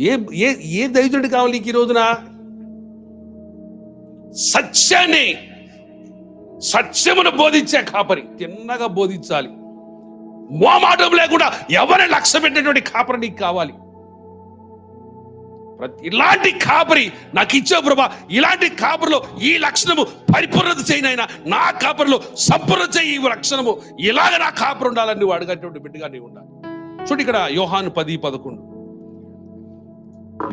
ఏ ఏ ఏ దైవజనుడు కావాలి నీకు ఈ రోజున? సత్యాన్ని సత్యమును బోధించే కాపరి. తిన్నగా బోధించాలి. మోమాటం లేకుండా ఎవరిని లక్ష్య పెట్టినటువంటి కాపరి నీకు కావాలి? ప్రతి ఇలాంటి కాపరి నాకు ఇచ్చే ప్రభా. ఇలాంటి కాపరిలో ఈ లక్షణము పరిపూర్ణత చేయనైనా నా కాపరిలో సంపూర్ణ చేయి ఈ లక్షణము. ఇలాగ నా కాపరి ఉండాలని నువ్వు అడిగేటువంటి బిడ్డగా నీవు ఉండాలి. చూడు ఇక్కడ యోహాను పది పదకొండు.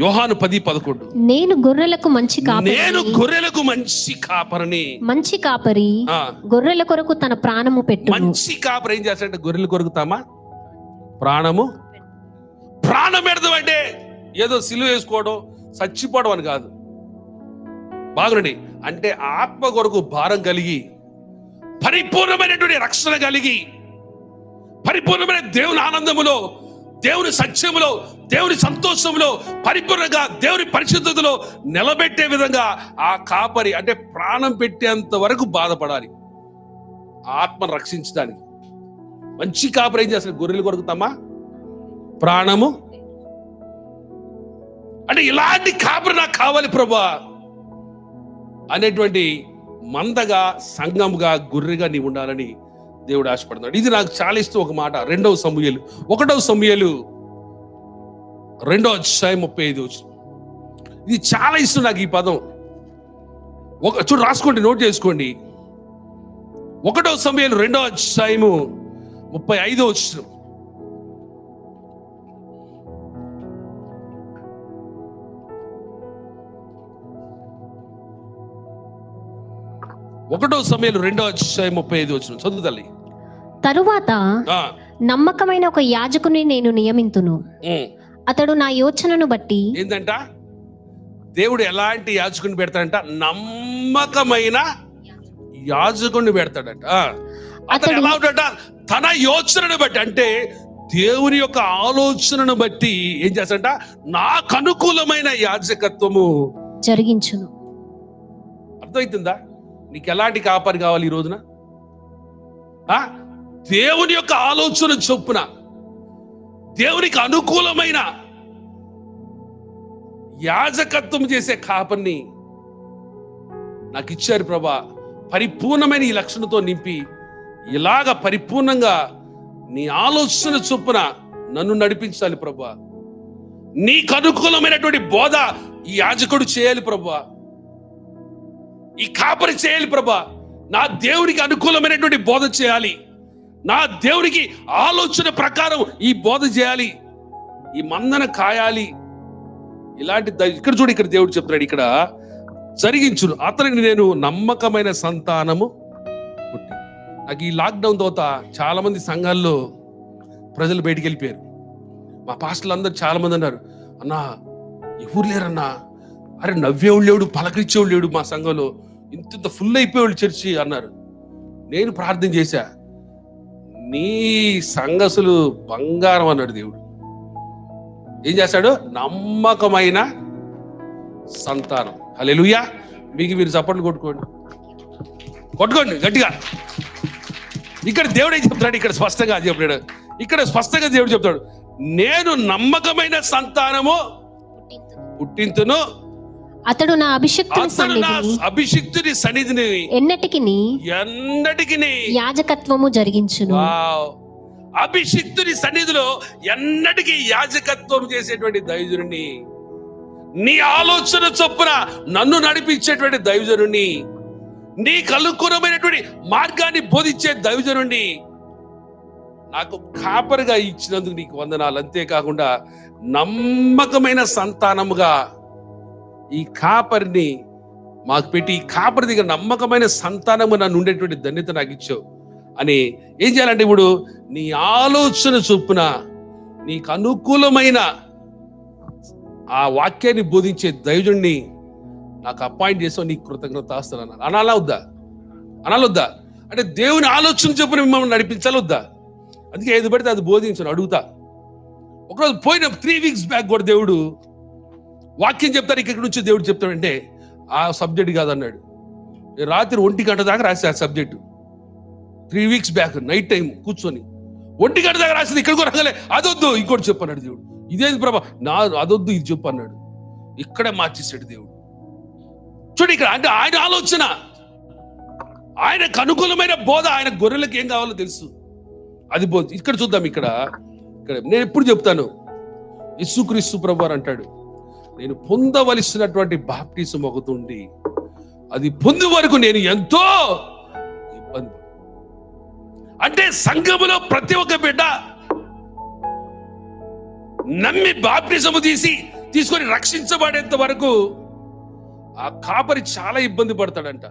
యోహాను పది పదకొండు. నేను గొర్రెలకు మంచి కాపరి నేను గొర్రెలకు మంచి కాపరిని. మంచి కాపరి గొర్రెల కొరకు తన ప్రాణము పెట్టును. మంచి కాపరి ఏం చేస్తాడంటే గొర్రెలు కొరుకుతామా ప్రాణము ప్రాణం పెడదాం అంటే ఏదో సిలువ వేసుకోవడం చచ్చిపోవడం అని కాదు. బాగునండి అంటే ఆత్మ కొరకు భారం కలిగి పరిపూర్ణమైనటువంటి రక్షణ కలిగి పరిపూర్ణమైన దేవుని ఆనందములో దేవుని సత్యములో దేవుని సంతోషములో పరిపూర్ణంగా దేవుని పరిశుద్ధతలో నిలబెట్టే విధంగా ఆ కాపరి అంటే ప్రాణం పెట్టేంత వరకు బాధపడాలి. ఆత్మను రక్షించడానికి. మంచి కాపరి ఏం చేస్తారు గొర్రెలు కొరుకుతామా? ప్రాణము? అంటే ఇలాంటి కాపరి నాకు కావాలి ప్రభా అనేటువంటి మందగా సంఘముగా గుర్రెగా నీవు ఉండాలని దేవుడు ఆశపడుతున్నాడు. ఇది నాకు చాలా ఇష్టం ఒక మాట. రెండవ సమూహలు ఒకటవ సమూహలు రెండో అధ్యాయం ముప్పై ఐదు వచ్చిన. ఇది చాలా ఇష్టం నాకు ఈ పదం. ఒక చూడు రాసుకోండి నోట్ చేసుకోండి. ఒకటో సమయాలు రెండో అధ్యాయము ముప్పై ఐదో వచ్చినాం. ఒకటో సమయాలు రెండో అధ్యాయం ముప్పై ఐదు వచ్చిన చదువు తల్లి. తరువాత నమ్మకమైన ఒక యాజకుని నేను నియమింతును. అతడు నా యోచనను బట్టి ఏంటంట దేవుడు ఎలాంటి యాజకుని పెడతాడంట? నమ్మకమైన యాజకుడిని పెడతాడట. అతడు- ఎలా ఉంటాడట? తన యోచనను బట్టి అంటే దేవుని యొక్క ఆలోచనను బట్టి ఏం చేస్తాడంట? నాకు అనుకూలమైన యాజకత్వము జరిగించును. అర్థమవుతుందా నీకు ఎలాంటి కాపరి కావాలి ఈ రోజున? ఆ? దేవుని యొక్క ఆలోచన చొప్పున దేవునికి అనుకూలమైన యాజకత్వం చేసే కాపర్ని నాకు ఇచ్చారు ప్రభా. పరిపూర్ణమైన ఈ లక్షణతో నింపి ఇలాగ పరిపూర్ణంగా నీ ఆలోచన చొప్పున నన్ను నడిపించాలి ప్రభా. నీకు అనుకూలమైనటువంటి బోధ ఈ యాజకుడు చేయాలి ప్రభా. ఈ కాపరి చేయాలి ప్రభా. నా దేవునికి అనుకూలమైనటువంటి బోధ చేయాలి. నా దేవునికి ఆలోచన ప్రకారం ఈ బోధ చేయాలి. ఈ మందన కాయాలి. ఇలాంటి ద- ఇక్కడ చూడు ఇక్కడ దేవుడు చెప్తున్నాడు ఇక్కడ. జరిగించును. అతనికి నేను నమ్మకమైన సంతానము పుట్టి నాకు ఈ లాక్డౌన్ తర్వాత చాలా మంది సంఘాల్లో ప్రజలు బయటికి వెళ్ళిపోయారు. మా పాస్టర్లు అందరూ చాలా మంది అన్నారు అన్నా ఎవరు లేరన్నా? అరే నవ్వేవాళ్ళు లేడు పలకరించేవాళ్ళు లేడు మా సంఘంలో. ఇంత ఫుల్ అయిపోయేవాళ్ళు చర్చి అన్నారు. నేను ప్రార్థన చేశా. నీ సంగసులు బంగారం అన్నాడు దేవుడు. ఏం చేశాడు? నమ్మకమైన సంతానం. హల్లెలూయా. మీకు మీరు చప్పట్లు కొట్టుకోండి. కొట్టుకోండి గట్టిగా. ఇక్కడ దేవుడు ఏం చెప్తాడు ఇక్కడ స్పష్టంగా అది చెప్తాడు ఇక్కడ స్పష్టంగా దేవుడు చెప్తాడు నేను నమ్మకమైన సంతానము పుట్టింతును. అతడు నా అభిషక్తుని సన్నిధిని అభిషిక్తుని సన్నిధిని ఎన్నటికి ఎన్నటికి యాజకత్వము జరిగించును. అభిషిక్తుని సన్నిధిలో ఎన్నటికీ యాజకత్వం చేసేటువంటి దైవజనుని నీ ఆలోచన చొప్పున నన్ను నడిపించేటువంటి దైవజనుని నీ కలుకురమైనటువంటి మార్గాన్ని బోధించే దైవజనుని నాకు కాపరిగా ఇచ్చినందుకు నీకు వందనాలు. అంతేకాకుండా నమ్మకమైన సంతానముగా ఈ కాపరిని మాకు పెట్టి ఈ కాపరి దగ్గర నమ్మకమైన సంతానము నన్ను ఉండేటువంటి ధన్యత నాకు ఇచ్చావు. అని ఏం చేయాలంటే ఇప్పుడు నీ ఆలోచన చొప్పున నీకు అనుకూలమైన ఆ వాక్యాన్ని బోధించే దైవజుణ్ణి నాకు అపాయింట్ చేసావు నీకు కృతజ్ఞత ఆస్తున్నాను అనాలా వద్దా? అనాలొద్దా అంటే దేవుని ఆలోచన చొప్పున మిమ్మల్ని నడిపించాలి వద్దా? అందుకే ఏది పడితే అది బోధించను అడుగుతా. ఒకరోజు పోయిన త్రీ వీక్స్ బ్యాక్ కూడా దేవుడు వాక్యం చెప్తారు ఇక్కడ నుంచి దేవుడు చెప్తాడంటే ఆ సబ్జెక్ట్ కాదన్నాడు. రాత్రి ఒంటి గంట దాకా రాసి ఆ subject. Three weeks back night time కూర్చొని. ఒంటి గంట దాకా రాసింది ఇక్కడ కూడా రాగలే అదొద్దు ఇంకోటి చెప్పన్నాడు దేవుడు. ఇదేది ప్రభా నా అదొద్దు ఇది చెప్పు అన్నాడు ఇక్కడే మార్చేసాడు దేవుడు. చూడు ఇక్కడ అంటే ఆయన ఆలోచన. ఆయనకు అనుకూలమైన బోధ ఆయన గొర్రెలకు ఏం కావాలో తెలుసు. అది బోధ. ఇక్కడ చూద్దాం ఇక్కడ. ఇక్కడ నేను ఎప్పుడు చెప్తాను? ఇసుక్రీస్తు ప్రభు వారు అంటాడు. నేను పొందవలసినటువంటి బాప్టిజం ఒకటి ఉంది అది పొందు వరకు నేను ఎంతో ఇబ్బంది అంటే సంఘములో ప్రతి ఒక్క బిడ్డ నమ్మి బాప్టిజము తీసి తీసుకొని రక్షించబడేంత వరకు ఆ కాపరి చాలా ఇబ్బంది పడతాడంట.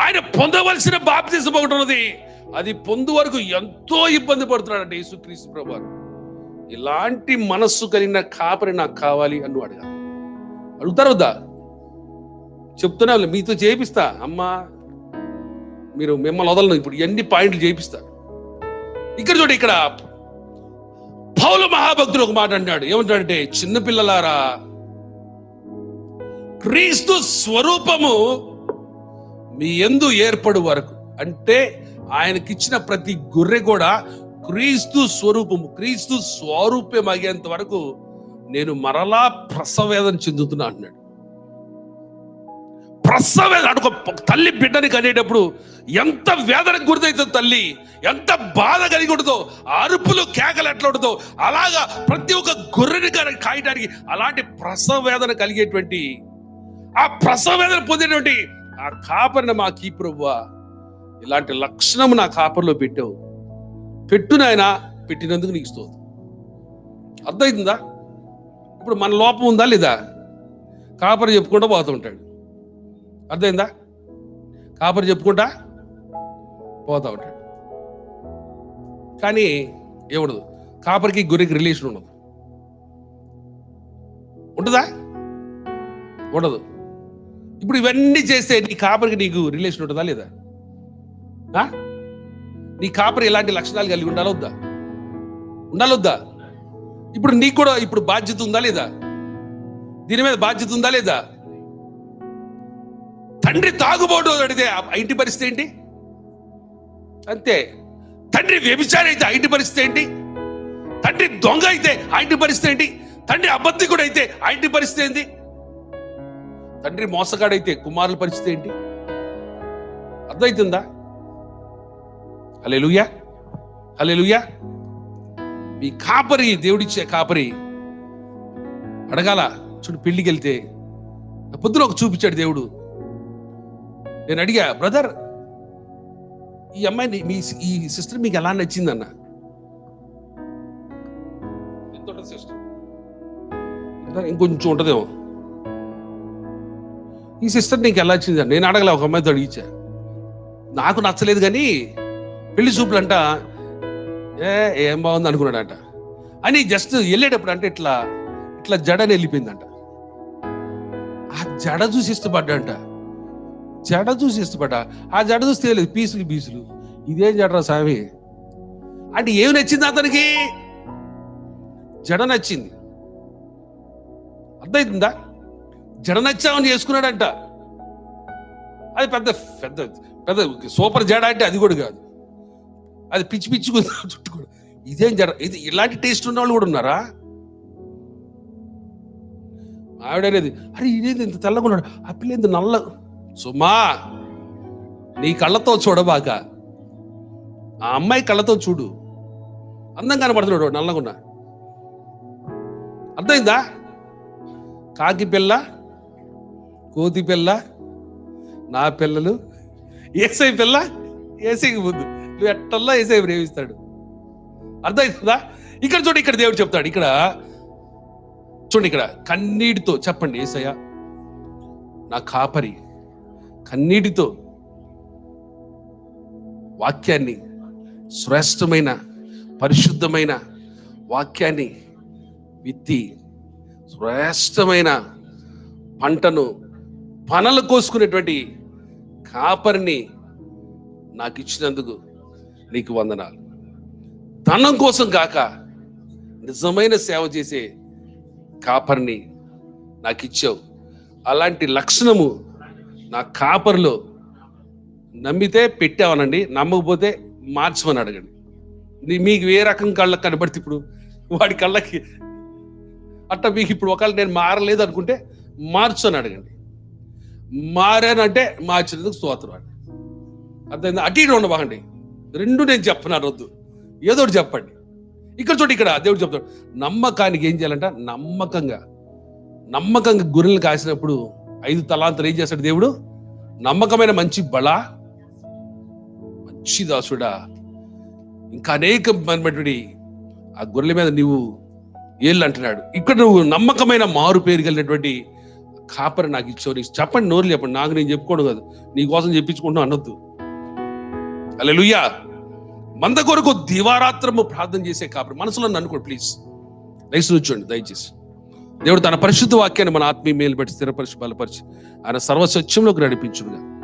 ఆయన పొందవలసిన బాప్తిజం ఒకటి ఉన్నది అది పొందు వరకు ఎంతో ఇబ్బంది పడుతున్నాడంట యేసుక్రీస్తు ప్రభావం ఇలాంటి మనస్సు కలిగిన కాపరి నాకు కావాలి అన్ను అడగా అడుగుతారు వద్దా? చెప్తున్నా మీతో చేపిస్తా అమ్మా మీరు మిమ్మల్ని వదలను. ఇప్పుడు ఎన్ని పాయింట్లు చేపిస్తా ఇక్కడ చూడు ఇక్కడ. పౌలు మహాభక్తుడు ఒక మాట అంటాడు ఏమంటాడంటే చిన్నపిల్లలారా క్రీస్తు స్వరూపము మీ ఎందు ఏర్పడు వరకు. అంటే ఆయనకిచ్చిన ప్రతి గొర్రె కూడా క్రీస్తు స్వరూపము క్రీస్తు స్వరూప్యం అయ్యేంత వరకు నేను మరలా ప్రసవేదన చెందుతున్నా అన్నాడు ప్రసవేదన అడుగు తల్లి బిడ్డని కనేటప్పుడు ఎంత వేదనకు గురితవుతుందో తల్లి ఎంత బాధ కలిగి ఉంటుందో అరుపులు కేకలు ఎట్లా ఉంటుందో అలాగా ప్రతి ఒక్క గొర్రెని కా- కాయటానికి అలాంటి ప్రసవేదన కలిగేటువంటి ఆ ప్రసవేదన పొందేటువంటి ఆ కాపరిని మా కీ ప్రభువా ఇలాంటి లక్షణము నా కాపరిలో పెట్టావు. పెట్టు నాయన పెట్టినందుకు నీకు స్తోత్రం. అర్థమవుతుందా ఇప్పుడు మన లోపం ఉందా లేదా? కాపరి చెప్పుకుంటూ పోతూ ఉంటాడు. అర్థమైందా? కాపరి చెప్పుకుంటా పోతా ఉంటాడు. కానీ ఏముండదు. కాపరికి గురికి రిలేషన్ ఉండదు. ఉంటుందా? ఉండదు. ఇప్పుడు ఇవన్నీ చేస్తే నీ కాపరికి నీకు రిలేషన్ ఉంటుందా లేదా? ఆ? నీ కాపరి ఎలాంటి లక్షణాలు కలిగి ఉండాలొద్దా వద్దా? ఉండాలా ఇప్పుడు నీకు కూడా ఇప్పుడు బాధ్యత ఉందా లేదా? దీని మీద బాధ్యత ఉందా లేదా? తండ్రి తాగుబోటు అడిగితే ఇంటి పరిస్థితి ఏంటి? అంతే. తండ్రి వ్యభిచారి అయితే ఆ ఇంటి పరిస్థితి ఏంటి? తండ్రి దొంగ అయితే ఆ ఇంటి పరిస్థితి ఏంటి? తండ్రి అబద్ధికుడు అయితే ఆ ఇంటి పరిస్థితి ఏంటి? తండ్రి మోసగాడైతే కుమారుల పరిస్థితి ఏంటి? అర్థమవుతుందా అలెలుయా అలెలుయా మీ కాపరి దేవుడిచ్చే కాపరి. అడగాల చూడు పెళ్ళికి వెళ్తే పొద్దున ఒక చూపించాడు దేవుడు. నేను అడిగా బ్రదర్ ఈ అమ్మాయిని మీ ఈ సిస్టర్ మీకు ఎలా నచ్చిందన్న? ఎంత ఉంటుంది సిస్టర్? ఇంకొంచెం ఉంటుందేమో. ఈ సిస్టర్ నీకు ఎలా వచ్చింది నేను అడగలే ఒక అమ్మాయితో అడిగించా. నాకు నచ్చలేదు కానీ పెళ్ళి చూపులు అంట ఏ ఏం బాగుంది అనుకున్నాడంట. అని జస్ట్ వెళ్ళేటప్పుడు అంటే ఇట్లా ఇట్లా జడని వెళ్ళిపోయిందంట. ఆ జడ చూసి ఇష్టపడ్డాంట జడ చూసి ఇష్టపడ్డా. ఆ జడ చూస్తే లేదు పీసులు పీసులు. ఇదేం జడరా స్వామి? అంటే ఏమి నచ్చింది అతనికి? జడ నచ్చింది. అర్థమవుతుందా జడ నచ్చామని చేసుకున్నాడంట. అది పెద్ద పెద్ద పెద్ద సూపర్ జడ అంటే అది కూడా కాదు. అది పిచ్చి పిచ్చి చుట్టూ కూడా ఇదేం జర ఇది ఇలాంటి టేస్ట్ ఉన్న వాళ్ళు కూడా ఉన్నారా? ఆవిడ అనేది అరే ఇదేది ఇంత తెల్లగా ఉన్నాడు? ఆ పిల్ల ఇంత నల్ల సుమా నీ కళ్ళతో చూడబాక. ఆ అమ్మాయి కళ్ళతో చూడు. అందం కనబడుతున్నాడు నల్లగున్న అర్థమైందా? కాకి పిల్ల కోతి పిల్ల నా పిల్లలు ఏసై పిల్ల ఏసైకి ముందు. నువ్వు ఎట్టల్లా ఏసై ప్రేమిస్తాడు? అర్థమవుతుందా ఇక్కడ చూడు ఇక్కడ దేవుడు చెప్తాడు. ఇక్కడ చూడండి ఇక్కడ కన్నీటితో చెప్పండి ఏసయ్య. నా కాపరి కన్నీటితో వాక్యాన్ని శ్రేష్టమైన పరిశుద్ధమైన వాక్యాన్ని విత్తి శ్రేష్టమైన పంటను పనలు కోసుకునేటువంటి కాపరిని నాకు ఇచ్చినందుకు నీకు వందనాలు. ధనం కోసం కాక నిజమైన సేవ చేసే కాపర్ని నాకు ఇచ్చావు. అలాంటి లక్షణము నా కాపర్లో నమ్మితే పెట్టావనండి నమ్మకపోతే మార్చమని అడగండి. నీ- మీకు ఏ రకం కళ్ళకి కనబడితే ఇప్పుడు వాడి కళ్ళకి అట్ట మీకు ఇప్పుడు ఒకవేళ నేను మారలేదు అనుకుంటే మార్చు అని అడగండి. మారానంటే మార్చినందుకు స్తోత్రం అండి. అర్థమైంది? అటు ఇటు ఉండబాగండి రెండు నేను చెప్పను వద్దు ఏదో ఒకటి చెప్పండి. ఇక్కడ చోటు ఇక్కడ దేవుడు చెప్తాడు. నమ్మకానికి ఏం చేయాలంట? నమ్మకంగా. నమ్మకంగా గొర్రెలు కాసినప్పుడు ఐదు తలాంతలు ఏం చేస్తాడు దేవుడు? నమ్మకమైన మంచి బల మంచి దాసుడా. ఇంకా అనేకమైనటువంటి ఆ గొర్రెల మీద నీవు ఏళ్ళు అంటున్నాడు. ఇక్కడ నువ్వు నమ్మకమైన మారు పేరు కలిగినటువంటి కాపరి నాకు ఇచ్చావు. నీకు చెప్పండి నోరు చెప్పండి నాకు నేను చెప్పుకోవడం కాదు. నీ కోసం చెప్పించుకుంటాం అనొద్దు. అలెలుయ్యా మంద కొరకు దివారాత్రము ప్రార్థన చేసే కాపరి. మనసులో నన్ను అనుకోండి ప్లీజ్ దయచేసి కూర్చోండి దయచేసి. దేవుడు తన పరిశుద్ధ వాక్యాన్ని మన ఆత్మీయ మేలు పెట్టి స్థిరపరిచి బలపరిచి ఆయన సర్వసత్యంలోకి నడిపించుడుగా.